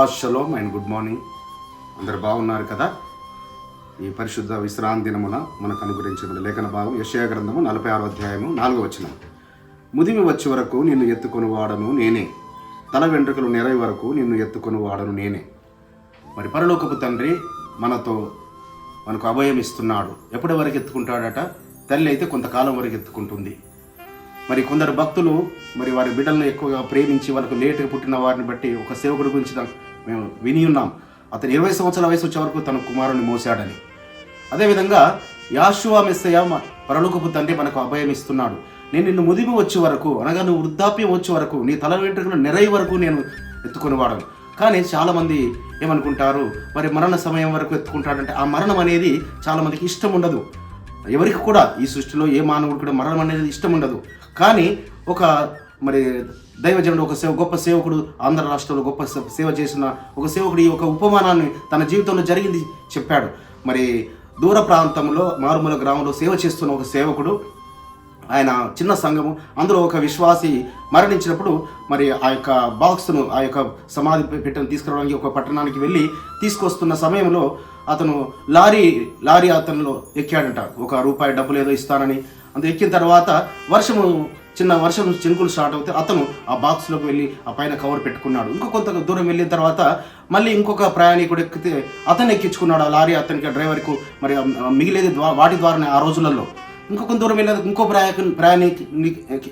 షబాష్ shalom and good morning. అందరు బాగున్నారు కదా? ఈ పరిశుద్ధ విశ్రాంతి దినమున మనకు అనుగ్రహించిన లేఖన భాగం యశయా గ్రంథము నలభై ఆరో అధ్యాయము నాలుగో వచ్చిన ముదిమి వచ్చే వరకు నిన్ను ఎత్తుకొని వాడను నేనే. తల వెంట్రుకలు నెరవి వరకు నిన్ను ఎత్తుకొని వాడను నేనే. మరి పరలోకపు తండ్రి మనతో మనకు అభయం ఇస్తున్నాడు. ఎప్పటి వరకు ఎత్తుకుంటాడట? తల్లి అయితే కొంతకాలం వరకు ఎత్తుకుంటుంది. మరి కొందరు భక్తులు మరి వారి బిడ్డలను ఎక్కువగా ప్రేమించి వాళ్ళకు లేటుగా పుట్టిన వారిని బట్టి ఒక సేవకుడి గురించి మేము విని ఉన్నాం. అతను ఇరవై సంవత్సరాల వయసు వచ్చే వరకు తన కుమారుని మోసాడని. అదేవిధంగా యాశువా మెస్సయ్య పరలోకపు తండ్రి మనకు అభయం ఇస్తున్నాడు. నేను నిన్ను ముదిమి వచ్చే వరకు అనగా నువ్వు వృద్ధాప్యం వచ్చే వరకు నీ తల వెంట్రుకలు నెరయి వరకు నేను ఎత్తుకొని వాడను కానీ చాలామంది ఏమనుకుంటారు మరి మరణ సమయం వరకు ఎత్తుకుంటాడంటే ఆ మరణం అనేది చాలామందికి ఇష్టం ఉండదు. ఎవరికి కూడా ఈ సృష్టిలో ఏ మానవుడు కూడా మరణం అనేది ఇష్టం ఉండదు. కానీ ఒక మరి దైవజనుడు ఒక సేవ గొప్ప సేవకుడు ఆంధ్ర రాష్ట్రంలో గొప్ప సేవ చేసిన ఒక సేవకుడు ఈ ఒక ఉపమానాన్ని తన జీవితంలో జరిగింది చెప్పాడు. మరి దూర ప్రాంతంలో మారుమూల గ్రామంలో సేవ చేస్తున్న ఒక సేవకుడు ఆయన చిన్న సంఘము అందులో ఒక విశ్వాసి మరణించినప్పుడు మరి ఆ యొక్క బాక్స్ను ఆ యొక్క సమాధి పెట్టను తీసుకురావడానికి ఒక పట్టణానికి వెళ్ళి తీసుకొస్తున్న సమయంలో అతను లారీ లారీ అతనిలో ఎక్కాడంట. ఒక రూపాయి డబ్బులు ఏదో ఇస్తానని. అందు ఎక్కిన తర్వాత వర్షము చిన్న వర్షం చినుకులు స్టార్ట్ అవుతే అతను ఆ బాక్స్లోకి వెళ్ళి ఆ పైన కవర్ పెట్టుకున్నాడు. ఇంకో కొంత దూరం వెళ్ళిన తర్వాత మళ్ళీ ఇంకొక ప్రయాణికుడు ఎక్కితే అతను ఎక్కించుకున్నాడు. ఆ లారీ అతనికి ఆ డ్రైవర్కు మరి మిగిలేది వాటి ద్వారానే ఆ రోజులలో. ఇంకొక దూరం వెళ్ళేది ఇంకో ప్రయాణ ప్రయాణికి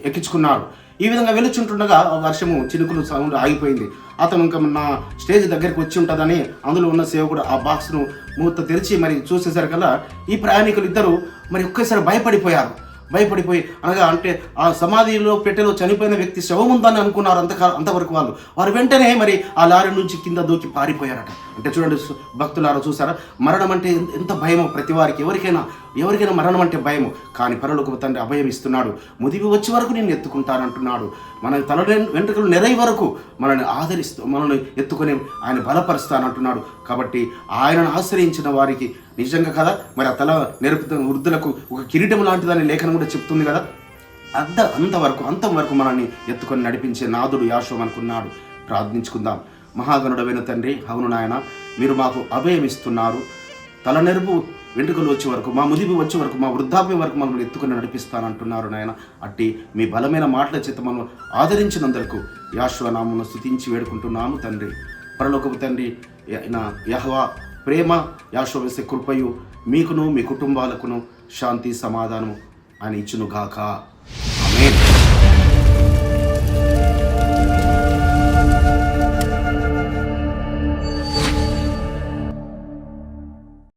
ఎక్కించుకున్నాడు ఈ విధంగా వెలుచుంటుండగా ఆ వర్షము చినుకులు సౌండ్ ఆగిపోయింది. అతను ఇంకా నా స్టేజ్ దగ్గరికి వచ్చి ఉంటుందని అందులో ఉన్న సేవకుడు ఆ బాక్స్ను మూత తెరిచి మరి చూసేసరికల్లా ఈ ప్రయాణికులు ఇద్దరు మరి ఒక్కసారి భయపడిపోయారు. భయపడిపోయి అనగా అంటే ఆ సమాధిలో పెట్టెలో చనిపోయిన వ్యక్తి శవం ఉందని అనుకున్నారు అంత అంతవరకు వాళ్ళు. వారు వెంటనే మరి ఆ లారీ నుంచి కింద దూకి పారిపోయారట. అంటే చూడండి భక్తులారా చూసారా? మరణం అంటే ఎంత- భయమో ప్రతి వారికి. ఎవరికైనా ఎవరికైనా మరణం అంటే భయము. కానీ పరలోక తండ్రి అభయం ఇస్తున్నాడు. ముదివి వచ్చే వరకు నేను ఎత్తుకుంటానంటున్నాడు. మన తల వెంట్రుకలు నెరై వరకు మనల్ని ఆదరిస్తూ మనల్ని ఎత్తుకొని ఆయన బలపరుస్తానంటున్నాడు. కాబట్టి ఆయనను ఆశ్రయించిన వారికి నిజంగా కదా? మరి ఆ తల నెరుపు వృద్ధులకు ఒక కిరీటం లాంటిదని లేఖనం కూడా చెప్తుంది కదా? అంత అంతవరకు అంతవరకు మనల్ని ఎత్తుకొని నడిపించే నాదుడు యాశో అనుకున్నాడు. ప్రార్థించుకుందాం. మహాగణుడవైన తండ్రి అవును నాయన మీరు మాకు అభయమిస్తున్నారు తలనెరుపు వెంట్రుకలు వచ్చే వరకు మా ముదిపి వచ్చే వరకు మా వృద్ధాప్యం వరకు మమ్మల్ని ఎత్తుకొని నడిపిస్తానంటున్నారు నాయన. అట్టి మీ బలమైన మాటల చేత మనం ఆదరించినందుకు యాశ్వనామను స్థుతించి వేడుకుంటున్నాము తండ్రి. పరలోకపు తండ్రి నా యహవా ప్రేమ యాశోవేసే కృపయు మీకును మీ కుటుంబాలకును శాంతి సమాధానము అని ఇచ్చును గాక